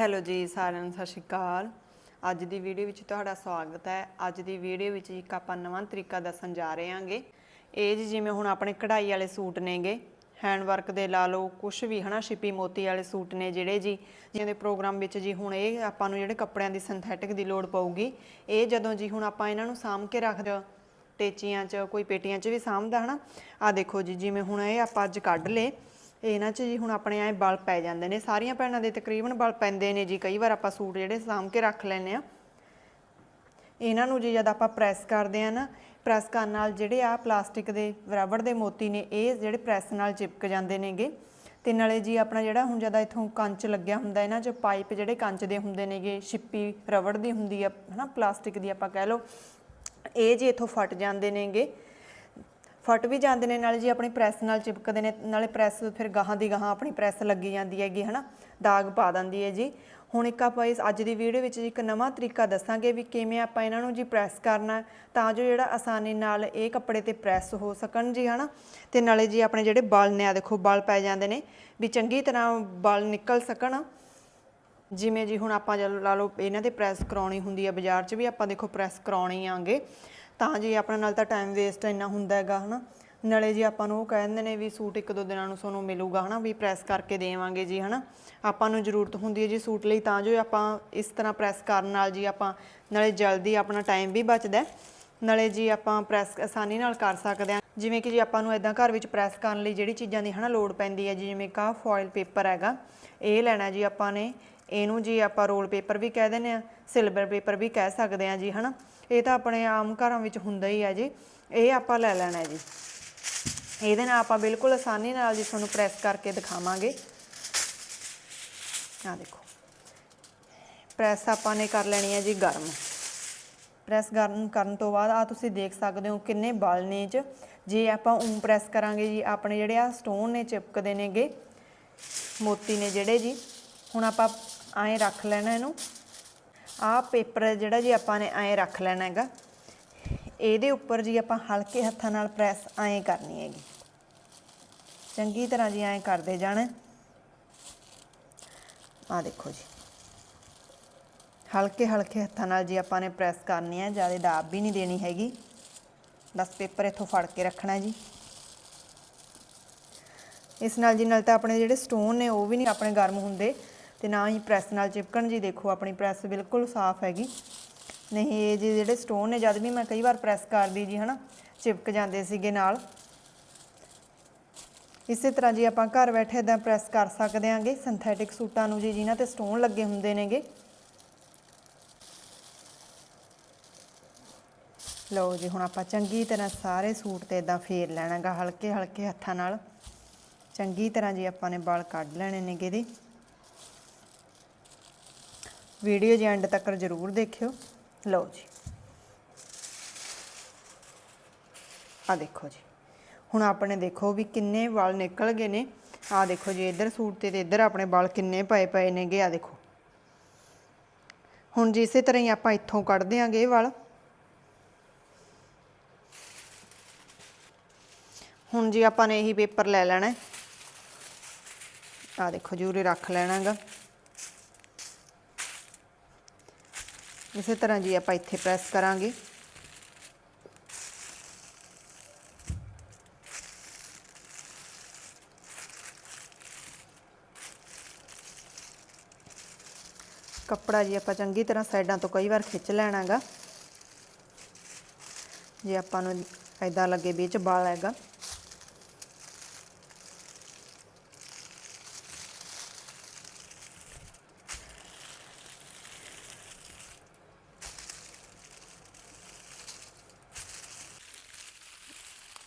Hello ਜੀ, ਸਾਰਿਆਂ ਨੂੰ ਸਤਿ ਸ਼੍ਰੀ ਅਕਾਲ। ਅੱਜ ਦੀ ਵੀਡੀਓ ਵਿੱਚ ਤੁਹਾਡਾ ਸਵਾਗਤ ਹੈ। ਅੱਜ ਦੀ ਵੀਡੀਓ ਵਿੱਚ ਇੱਕ ਆਪਾਂ ਨਵਾਂ ਤਰੀਕਾ ਦੱਸਣ ਜਾ ਰਹੇ ਹਾਂਗੇ। ਇਹ ਜੀ ਜਿਵੇਂ ਹੁਣ ਆਪਣੇ ਕਢਾਈ ਵਾਲੇ ਸੂਟ ਨੇਗੇ। ਹੈਂਡ ਵਰਕ ਦੇ ਲਾ ਲਓ ਕੁਝ ਵੀ, ਹਨਾ, ਛਿਪੀ ਮੋਤੀ ਵਾਲੇ ਸੂਟ ਨੇ ਜਿਹੜੇ ਜੀ। ਜਿਹਦੇ ਪ੍ਰੋਗਰਾਮ ਵਿੱਚ ਜੀ ਹੁਣ ਇਹ ਆਪਾਂ ਨੂੰ ਜਿਹੜੇ ਕੱਪੜਿਆਂ ਦੀ ਸਿੰਥੈਟਿਕ ਦੀ ਲੋੜ ਪਊਗੀ, ਇਹ ਜਦੋਂ ਜੀ ਹੁਣ ਆਪਾਂ ਇਹਨਾਂ ਨੂੰ ਸਾਂਭ ਕੇ ਰੱਖ ਦਿਓ, ਟੇਚੀਆਂ 'ਚ, ਕੋਈ ਪੇਟੀਆਂ 'ਚ ਵੀ ਸਾਂਭਦਾ, ਹਨਾ। ਆ ਦੇਖੋ ਜੀ, ਜਿਵੇਂ ਹੁਣ ਇਹ ਆਪਾਂ ਅੱਜ ਕੱਢ ਲਏ। ਇਹਨਾਂ 'ਚ ਜੀ ਹੁਣ ਆਪਣੇ ਐ ਬਲ ਪੈ ਜਾਂਦੇ ਨੇ। ਸਾਰੀਆਂ ਭੈਣਾਂ ਦੇ ਤਕਰੀਬਨ ਬਲ ਪੈਂਦੇ ਨੇ ਜੀ। ਕਈ ਵਾਰ ਆਪਾਂ ਸੂਟ ਜਿਹੜੇ ਸਾਂਭ ਕੇ ਰੱਖ ਲੈਨੇ ਆ ਇਹਨਾਂ ਨੂੰ ਜੀ ਜਦ ਆਪਾਂ ਪ੍ਰੈਸ ਕਰਦੇ ਆ ਨਾ, ਪ੍ਰੈਸ ਕਰਨ ਨਾਲ ਜਿਹੜੇ ਆ ਪਲਾਸਟਿਕ ਦੇ ਰਬੜ ਦੇ ਮੋਤੀ ਨੇ, ਇਹ ਜਿਹੜੇ ਪ੍ਰੈਸ ਨਾਲ ਚਿਪਕ ਜਾਂਦੇ ਨੇਗੇ। ਤੇ ਨਾਲੇ ਜੀ ਆਪਣਾ ਜਿਹੜਾ ਹੁਣ ਜਦਾ ਇਥੋਂ ਕੰਚ ਲੱਗਿਆ ਹੁੰਦਾ, ਇਹਨਾਂ 'ਚ ਪਾਈਪ ਜਿਹੜੇ ਕੰਚ ਦੇ ਹੁੰਦੇ ਨੇਗੇ, ਛਿੱਪੀ ਰਬੜ ਦੀ ਹੁੰਦੀ ਆ, ਹਨਾ, ਪਲਾਸਟਿਕ ਦੀ ਆਪਾਂ ਕਹਿ ਲਓ, ਇਹ ਜੀ ਇਥੋਂ ਫਟ ਜਾਂਦੇ ਨੇਗੇ। ਫਟ ਵੀ ਜਾਂਦੇ ਨੇ, ਨਾਲੇ ਜੀ ਆਪਣੀ ਪ੍ਰੈਸ ਨਾਲ ਚਿਪਕਦੇ ਨੇ, ਨਾਲੇ ਪ੍ਰੈਸ ਫਿਰ ਗਾਹਾਂ ਦੀ ਗਾਹਾਂ ਆਪਣੀ ਪ੍ਰੈਸ ਲੱਗੀ ਜਾਂਦੀ ਹੈਗੀ, ਹਨਾ? ਦਾਗ ਪਾ ਦਿੰਦੀ ਹੈ ਜੀ। ਹੁਣ ਇੱਕ ਆਪਾਂ ਇਸ ਅੱਜ ਦੀ ਵੀਡੀਓ ਵਿੱਚ ਇੱਕ ਨਵਾਂ ਤਰੀਕਾ ਦੱਸਾਂਗੇ ਵੀ ਕਿਵੇਂ ਆਪਾਂ ਇਹਨਾਂ ਨੂੰ ਜੀ ਪ੍ਰੈਸ ਕਰਨਾ ਤਾਂ ਜੋ ਜਿਹੜਾ ਆਸਾਨੀ ਨਾਲ ਇਹ ਕੱਪੜੇ ਤੇ ਪ੍ਰੈਸ ਹੋ ਸਕਣ ਜੀ, ਹਨਾ? ਤੇ ਨਾਲੇ ਜੀ ਆਪਣੇ ਜਿਹੜੇ ਬਲ ਨੇ ਆ ਦੇਖੋ, ਬਲ ਪੈ ਜਾਂਦੇ ਨੇ, ਵੀ ਚੰਗੀ ਤਰ੍ਹਾਂ ਬਲ ਨਿਕਲ ਸਕਣ। ਜਿਵੇਂ ਜੀ ਹੁਣ ਆਪਾਂ ਜਦੋਂ ਲਾ ਲਓ, ਇਹਨਾਂ ਤੇ ਪ੍ਰੈਸ ਕਰਾਉਣੀ ਹੁੰਦੀ ਹੈ, ਬਾਜ਼ਾਰ 'ਚ ਵੀ ਆਪਾਂ ਦੇਖੋ ਪ੍ਰੈਸ ਕਰਾਉਣੀ ਆਂਗੇ। ਤਾਂ ਜੀ ਆਪਣਾ ਨਾਲ ਤਾਂ ਟਾਈਮ ਵੇਸਟ ਇੰਨਾ ਹੁੰਦਾ ਹੈਗਾ, ਹਨਾ। ਨਾਲੇ ਜੀ ਆਪਾਂ ਨੂੰ ਉਹ ਕਹਿੰਦੇ ਨੇ ਵੀ ਸੂਟ ਇੱਕ ਦੋ ਦਿਨਾਂ ਨੂੰ ਤੁਹਾਨੂੰ ਮਿਲੂਗਾ, ਹਨਾ, ਵੀ ਪ੍ਰੈਸ ਕਰਕੇ ਦੇਵਾਂਗੇ ਜੀ, ਹਨਾ। ਆਪਾਂ ਨੂੰ ਜ਼ਰੂਰਤ ਹੁੰਦੀ ਹੈ ਜੀ ਸੂਟ ਲਈ, ਤਾਂ ਜੋ ਆਪਾਂ ਇਸ ਤਰ੍ਹਾਂ ਪ੍ਰੈਸ ਕਰਨ ਨਾਲ ਜੀ ਆਪਾਂ, ਨਾਲੇ ਜਲਦੀ ਆਪਣਾ ਟਾਈਮ ਵੀ ਬਚਦਾ ਨਾਲੇ ਜੀ ਆਪਾਂ ਪ੍ਰੈਸ ਆਸਾਨੀ ਨਾਲ ਕਰ ਸਕਦੇ ਹਾਂ। ਜਿਵੇਂ ਕਿ ਜੀ ਆਪਾਂ ਨੂੰ ਇਦਾਂ ਘਰ ਵਿੱਚ ਪ੍ਰੈਸ ਕਰਨ ਲਈ ਜਿਹੜੀ ਚੀਜ਼ਾਂ ਦੀ, ਹਨਾ, ਲੋੜ ਪੈਂਦੀ ਹੈ ਜੀ, ਜਿਵੇਂ ਕਾ ਫੋਇਲ ਪੇਪਰ ਹੈਗਾ, ਇਹ ਲੈਣਾ ਜੀ ਆਪਾਂ ਨੇ। ਇਹਨੂੰ ਜੀ ਆਪਾਂ ਰੋਲ ਪੇਪਰ ਵੀ ਕਹਿ ਦਿੰਦੇ ਆ ਸਿਲਵਰ ਪੇਪਰ ਵੀ ਕਹਿ ਸਕਦੇ ਆ ਜੀ, ਹਨਾ? ਇਹ ਤਾਂ ਆਪਣੇ ਆਮ ਘਰਾਂ ਵਿੱਚ ਹੁੰਦਾ ਹੀ ਆ ਜੀ। ਇਹ ਆਪਾਂ ਲੈ ਲੈਣਾ ਜੀ। ਇਹਦੇ ਨਾਲ ਆਪਾਂ ਬਿਲਕੁਲ ਆਸਾਨੀ ਨਾਲ ਜੀ ਤੁਹਾਨੂੰ ਪ੍ਰੈਸ ਕਰਕੇ ਦਿਖਾਵਾਂਗੇ। ਆ ਦੇਖੋ। ਪ੍ਰੈਸ ਆਪਾਂ ਨੇ ਕਰ ਲੈਣੀ ਹੈ ਜੀ ਗਰਮ। ਪ੍ਰੈਸ ਗਰਮ ਕਰਨ ਤੋਂ ਬਾਅਦ ਆ ਤੁਸੀਂ ਦੇਖ ਸਕਦੇ ਹੋ ਕਿੰਨੇ ਬਲ ਨੇ 'ਚ। ਜੇ ਆਪਾਂ ਉਂ ਪ੍ਰੈਸ ਕਰਾਂਗੇ ਜੀ, ਆਪਣੇ ਜਿਹੜੇ ਆ ਸਟੋਨ ਨੇ ਚਿਪਕਦੇ ਨੇਗੇ, ਮੋਤੀ ਨੇ ਜਿਹੜੇ ਜੀ, ਹੁਣ ਆਪਾਂ ਐਂ ਰੱਖ ਲੈਣਾ ਇਹਨੂੰ। ਆਹ ਪੇਪਰ ਜਿਹੜਾ ਜੀ ਆਪਾਂ ਨੇ ਐਂ ਰੱਖ ਲੈਣਾ ਹੈਗਾ। ਇਹਦੇ ਉੱਪਰ ਜੀ ਆਪਾਂ ਹਲਕੇ ਹੱਥਾਂ ਨਾਲ ਪ੍ਰੈਸ ਐਂ ਕਰਨੀ ਹੈਗੀ। ਚੰਗੀ ਤਰ੍ਹਾਂ ਜੀ ਐਂ ਕਰਦੇ ਜਾਣਾ। ਆ ਦੇਖੋ ਜੀ। ਹਲਕੇ ਹਲਕੇ ਹੱਥਾਂ ਨਾਲ ਜੀ ਆਪਾਂ ਨੇ ਪ੍ਰੈਸ ਕਰਨੀ ਹੈ। ਜ਼ਿਆਦਾ ਦਾਬ ਵੀ ਨਹੀਂ ਦੇਣੀ ਹੈਗੀ। ਬਸ ਪੇਪਰ ਇੱਥੋਂ ਫੜ ਕੇ ਰੱਖਣਾ ਜੀ। ਇਸ ਨਾਲ ਜੀ, ਨਾਲ ਤਾਂ ਆਪਣੇ ਜਿਹੜੇ ਸਟੋਨ ਨੇ ਉਹ ਵੀ ਨਹੀਂ ਆਪਣੇ ਗਰਮ ਹੁੰਦੇ। ਤੇ ਨਾ ਹੀ ਪ੍ਰੈਸ ਨਾਲ ਚਿਪਕਣ ਜੀ। ਦੇਖੋ, ਆਪਣੀ ਪ੍ਰੈਸ ਬਿਲਕੁਲ ਸਾਫ਼ ਹੈਗੀ। ਨਹੀਂ, ਇਹ ਜੀ ਜਿਹੜੇ ਸਟੋਨ ਨੇ, ਜਦ ਵੀ ਮੈਂ ਕਈ ਵਾਰ ਪ੍ਰੈਸ ਕਰਦੀ ਜੀ, ਹਨਾ, ਚਿਪਕ ਜਾਂਦੇ ਸੀਗੇ ਨਾਲ। ਇਸੇ ਤਰ੍ਹਾਂ ਜੀ ਆਪਾਂ ਘਰ ਬੈਠੇ ਇਦਾਂ ਪ੍ਰੈਸ ਕਰ ਸਕਦੇ ਆਂਗੇ, ਸਿੰਥੈਟਿਕ ਸੂਟਾਂ ਨੂੰ ਜੀ, ਜਿਨ੍ਹਾਂ ਤੇ ਸਟੋਨ ਲੱਗੇ ਹੁੰਦੇ ਨੇਗੇ। ਲਓ ਜੀ, ਹੁਣ ਆਪਾਂ ਚੰਗੀ ਤਰ੍ਹਾਂ ਸਾਰੇ ਸੂਟ ਤੇ ਇਦਾਂ ਫੇਰ ਲੈਣਾਗਾ ਹਲਕੇ ਹਲਕੇ ਹੱਥਾਂ ਨਾਲ। ਚੰਗੀ ਤਰ੍ਹਾਂ ਜੀ ਆਪਾਂ ਨੇ ਵਾਲ ਕੱਢ ਲੈਣੇ ਨੇਗੇ ਇਹਦੇ। ਵੀਡੀਓ ਜੀ ਐਂਡ ਤੱਕ ਜ਼ਰੂਰ ਦੇਖਿਓ। ਲਓ ਜੀ। ਆ ਦੇਖੋ ਜੀ। ਹੁਣ ਆਪਣੇ ਦੇਖੋ ਵੀ ਕਿੰਨੇ ਵਾਲ ਨਿਕਲ ਗਏ ਨੇ। ਆ ਦੇਖੋ ਜੀ, ਇੱਧਰ ਸੂਟ ਤੇ ਤੇ ਇੱਧਰ ਆਪਣੇ ਵਾਲ ਕਿੰਨੇ ਪਏ ਪਏ ਨੇਗੇ ਆ ਦੇਖੋ। ਹੁਣ ਜੀ ਇਸੇ ਤਰ੍ਹਾਂ ਹੀ ਆਪਾਂ ਇੱਥੋਂ ਕੱਢ ਦਿਆਂਗੇ ਇਹ ਵਾਲ। ਹੁਣ ਜੀ ਆਪਾਂ ਨੇ ਇਹੀ ਪੇਪਰ ਲੈ ਲੈਣਾ। ਹੈ ਆ ਦੇਖੋ ਜੀ, ਉਰੇ ਰੱਖ ਲੈਣਾਗਾ। ਇਸੇ ਤਰ੍ਹਾਂ ਜੀ ਆਪਾਂ ਇੱਥੇ ਪ੍ਰੈਸ ਕਰਾਂਗੇ। ਕੱਪੜਾ ਜੀ ਆਪਾਂ ਚੰਗੀ ਤਰ੍ਹਾਂ ਸਾਈਡਾਂ ਤੋਂ ਕਈ ਵਾਰ ਖਿੱਚ ਲੈਣਾਗਾ। ਜੇ ਆਪਾਂ ਨੂੰ ਐਦਾਂ ਲੱਗੇ ਵਿੱਚ ਬਾਲ ਹੈਗਾ।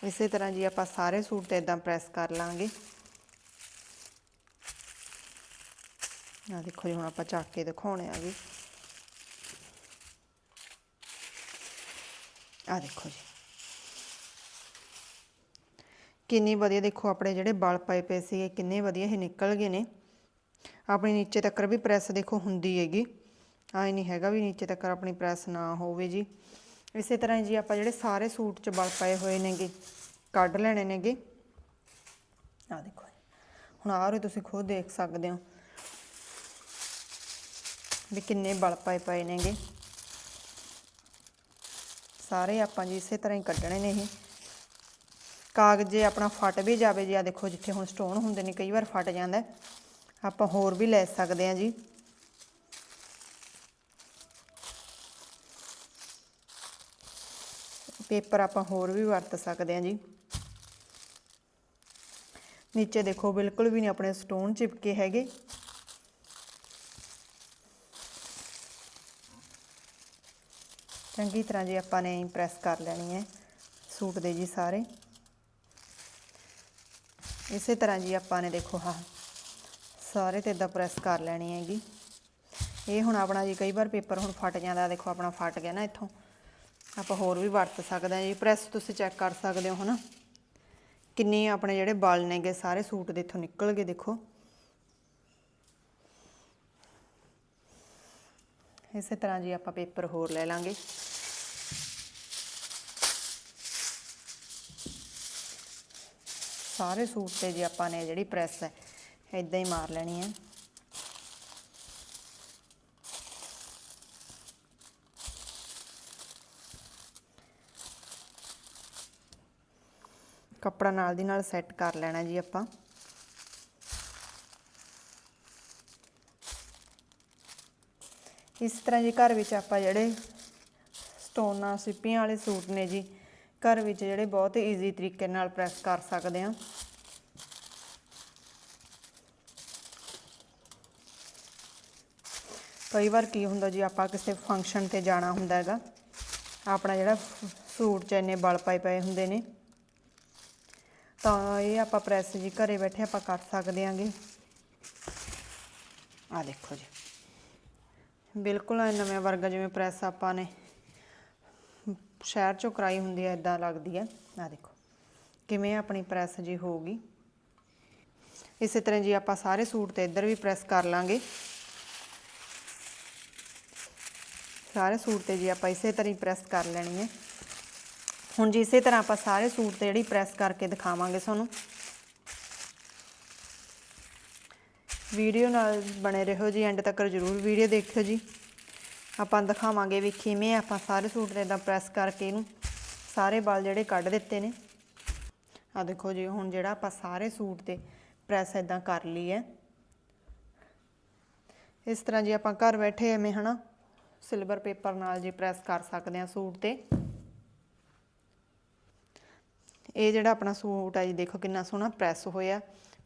ਇਸੇ ਤਰ੍ਹਾਂ ਜੀ ਆਪਾਂ ਸਾਰੇ ਸੂਟ ਤੇ ਇਦਾਂ ਪ੍ਰੈਸ ਕਰ ਲਾਂਗੇ। ਆ ਦੇਖੋ ਜੀ, ਹੁਣ ਆਪਾਂ ਚੱਕ ਕੇ ਦਿਖਾਉਣੇ ਆ ਜੀ ਆ ਦੇਖੋ ਜੀ। ਕਿੰਨੀ ਵਧੀਆ ਦੇਖੋ ਆਪਣੇ ਜਿਹੜੇ ਬਲ ਪਏ ਪਏ ਸੀਗੇ, ਕਿੰਨੇ ਵਧੀਆ ਇਹ ਨਿਕਲ ਗਏ ਨੇ। ਆਪਣੀ ਨੀਚੇ ਤੱਕ ਵੀ ਪ੍ਰੈਸ ਦੇਖੋ ਹੁੰਦੀ ਹੈਗੀ। ਆਏ ਨਹੀਂ ਹੈਗਾ ਵੀ ਨੀਚੇ ਤੱਕ ਆਪਣੀ ਪ੍ਰੈਸ ਨਾ ਹੋਵੇ ਜੀ। ਇਸੇ ਤਰ੍ਹਾਂ ਹੀ ਜੀ ਆਪਾਂ ਜਿਹੜੇ ਸਾਰੇ ਸੂਟ 'ਚ ਬਲ ਪਏ ਹੋਏ ਨੇਗੇ, ਕੱਢ ਲੈਣੇ ਨੇਗੇ। ਆ ਦੇਖੋ ਹੁਣ ਆ ਉਰੇ ਤੁਸੀਂ ਖੁਦ ਦੇਖ ਸਕਦੇ ਹੋ ਵੀ ਕਿੰਨੇ ਬਲ ਪਏ ਪਏ ਨੇਗੇ। ਸਾਰੇ ਆਪਾਂ ਜੀ ਇਸੇ ਤਰ੍ਹਾਂ ਹੀ ਕੱਢਣੇ ਨੇ ਇਹ। ਕਾਗਜ਼ ਜੇ ਆਪਣਾ ਫਟ ਵੀ ਜਾਵੇ ਜੀ ਆ ਦੇਖੋ ਜਿੱਥੇ ਹੁਣ ਸਟੋਨ ਹੁੰਦੇ ਨੇ, ਕਈ ਵਾਰ ਫਟ ਜਾਂਦਾ। ਆਪਾਂ ਹੋਰ ਵੀ ਲੈ ਸਕਦੇ ਹਾਂ ਜੀ। ਪੇਪਰ ਆਪਾਂ ਹੋਰ ਵੀ ਵਰਤ ਸਕਦੇ ਹਾਂ ਜੀ। ਨੀਚੇ ਦੇਖੋ, ਬਿਲਕੁਲ ਵੀ ਨਹੀਂ ਆਪਣੇ ਸਟੋਨ ਚਿਪਕੇ ਹੈਗੇ। ਚੰਗੀ ਤਰ੍ਹਾਂ ਜੀ ਆਪਾਂ ਨੇ ਪ੍ਰੈਸ ਕਰ ਲੈਣੀ ਹੈ ਸੂਟ ਦੇ ਜੀ ਸਾਰੇ। ਇਸੇ ਤਰ੍ਹਾਂ ਜੀ ਆਪਾਂ ਨੇ ਦੇਖੋ ਹਾਂ ਸਾਰੇ ਤੇ ਇਦਾਂ ਪ੍ਰੈਸ ਕਰ ਲੈਣੀ ਹੈਗੀ। ਇਹ ਹੁਣ ਆਪਣਾ ਜੀ ਕਈ ਵਾਰ ਪੇਪਰ ਹੁਣ ਫਟ ਜਾਂਦਾ, ਦੇਖੋ ਆਪਣਾ ਫਟ ਗਿਆ ਨਾ ਇੱਥੋਂ। ਆਪਾਂ ਹੋਰ ਵੀ ਵਰਤ ਸਕਦੇ ਹਾਂ ਜੀ। ਪ੍ਰੈਸ ਤੁਸੀਂ ਚੈੱਕ ਕਰ ਸਕਦੇ ਹੋ, ਹਨਾ? ਕਿੰਨੇ ਆਪਣੇ ਜਿਹੜੇ ਬਲ ਨੇਗੇ ਸਾਰੇ ਸੂਟ ਦੇ ਇੱਥੋਂ ਨਿਕਲ ਗਏ, ਦੇਖੋ। ਇਸੇ ਤਰ੍ਹਾਂ ਜੀ ਆਪਾਂ ਪੇਪਰ ਹੋਰ ਲੈ ਲਾਂਗੇ। ਸਾਰੇ ਸੂਟ ਤੇ ਜੀ ਆਪਾਂ ਨੇ ਜਿਹੜੀ ਪ੍ਰੈਸ ਹੈ ਇਦਾਂ ਹੀ ਮਾਰ ਲੈਣੀ ਹੈ। ਕੱਪੜਾ ਨਾਲ ਦੀ ਨਾਲ ਸੈੱਟ ਕਰ ਲੈਣਾ ਜੀ ਆਪਾਂ। ਇਸ ਤਰ੍ਹਾਂ ਜੀ ਘਰ ਵਿੱਚ ਆਪਾਂ ਜਿਹੜੇ ਸਟੋਨਾਂ, ਸਿੱਪੀਆਂ ਵਾਲੇ ਸੂਟ ਨੇ ਜੀ, ਘਰ ਵਿੱਚ ਜਿਹੜੇ ਬਹੁਤ ਈਜ਼ੀ ਤਰੀਕੇ ਨਾਲ ਪ੍ਰੈਸ ਕਰ ਸਕਦੇ ਹਾਂ। ਕਈ ਵਾਰ ਕੀ ਹੁੰਦਾ ਜੀ, ਆਪਾਂ ਕਿਸੇ ਫੰਕਸ਼ਨ ਤੇ ਜਾਣਾ ਹੁੰਦਾ ਹੈਗਾ। ਆਪਣਾ ਜਿਹੜਾ ਸੂਟ 'ਚ ਇੰਨੇ ਬਲ ਪਾਏ ਪਏ ਹੁੰਦੇ ਨੇ। ਤਾਂ ਇਹ ਆਪਾਂ ਪ੍ਰੈਸ ਜੀ ਘਰੇ ਬੈਠੇ ਆਪਾਂ ਕਰ ਸਕਦੇ ਆਂਗੇ। ਆ ਦੇਖੋ ਜੀ। ਬਿਲਕੁਲ ਨਵੇਂ ਵਰਗਾ ਜਿਵੇਂ ਪ੍ਰੈਸ ਆਪਾਂ ਨੇ ਸ਼ਹਿਰ ਚੋਂ ਕਰਾਈ ਹੁੰਦੀ ਹੈ ਇਦਾਂ ਲੱਗਦੀ ਹੈ ਆ ਦੇਖੋ, ਕਿਵੇਂ ਆਪਣੀ ਪ੍ਰੈਸ ਜੀ ਹੋਊਗੀ। ਇਸੇ ਤਰ੍ਹਾਂ ਜੀ ਆਪਾਂ ਸਾਰੇ ਸੂਟ ਤੇ ਇੱਧਰ ਵੀ ਪ੍ਰੈਸ ਕਰ ਲਾਂਗੇ। ਸਾਰੇ ਸੂਟ ਤੇ ਜੀ ਆਪਾਂ ਇਸੇ ਤਰ੍ਹਾਂ ਹੀ ਪ੍ਰੈਸ ਕਰ ਲੈਣੀ ਹੈ। ਹੁਣ ਜੀ ਇਸੇ ਤਰ੍ਹਾਂ ਆਪਾਂ ਸਾਰੇ ਸੂਟ ਤੇ ਜਿਹੜੀ ਪ੍ਰੈਸ ਕਰਕੇ ਦਿਖਾਵਾਂਗੇ ਤੁਹਾਨੂੰ। ਵੀਡੀਓ ਨਾਲ ਬਣੇ ਰਹੋ ਜੀ ਐਂਡ ਤੱਕ ਜਰੂਰ ਵੀਡੀਓ ਦੇਖਿਓ ਜੀ। ਆਪਾਂ ਦਿਖਾਵਾਂਗੇ ਵੀ ਕਿਵੇਂ ਆਪਾਂ ਸਾਰੇ ਸੂਟ ਤੇ ਇਦਾਂ ਪ੍ਰੈਸ ਕਰਕੇ ਇਹਨੂੰ ਸਾਰੇ ਬਲ ਜਿਹੜੇ ਕੱਢ ਦਿੱਤੇ ਨੇ। ਆ ਦੇਖੋ ਜੀ, ਹੁਣ ਜਿਹੜਾ ਆਪਾਂ ਸਾਰੇ ਸੂਟ ਤੇ ਪ੍ਰੈਸ ਇਦਾਂ ਕਰ ਲਈ ਹੈ। ਇਸ ਤਰ੍ਹਾਂ ਜੀ ਆਪਾਂ ਘਰ ਬੈਠੇ ਐਵੇਂ ਹਨਾ ਸਿਲਵਰ ਪੇਪਰ ਨਾਲ ਜੀ ਪ੍ਰੈਸ ਕਰ ਸਕਦੇ ਹਾਂ ਸੂਟ ਤੇ। ਇਹ ਜਿਹੜਾ ਆਪਣਾ ਸੂਟ ਆ ਜੀ, ਦੇਖੋ ਕਿੰਨਾ ਸੋਹਣਾ ਪ੍ਰੈਸ ਹੋਇਆ।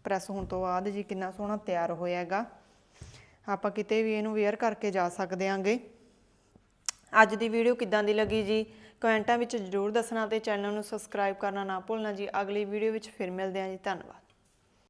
ਪ੍ਰੈਸ ਹੋਣ ਤੋਂ ਬਾਅਦ ਜੀ ਕਿੰਨਾ ਸੋਹਣਾ ਤਿਆਰ ਹੋਇਆ ਹੈਗਾ ਆਪਾਂ ਕਿਤੇ ਵੀ ਇਹਨੂੰ ਵੇਅਰ ਕਰਕੇ ਜਾ ਸਕਦੇ ਆਂਗੇ। ਅੱਜ ਦੀ ਵੀਡੀਓ ਕਿੱਦਾਂ ਦੀ ਲੱਗੀ ਜੀ? ਕਮੈਂਟਾਂ ਵਿੱਚ ਜ਼ਰੂਰ ਦੱਸਣਾ ਤੇ ਚੈਨਲ ਨੂੰ ਸਬਸਕ੍ਰਾਈਬ ਕਰਨਾ ਨਾ ਭੁੱਲਣਾ ਜੀ। ਅਗਲੀ ਵੀਡੀਓ ਵਿੱਚ ਫਿਰ ਮਿਲਦੇ ਹਾਂ ਜੀ। ਧੰਨਵਾਦ।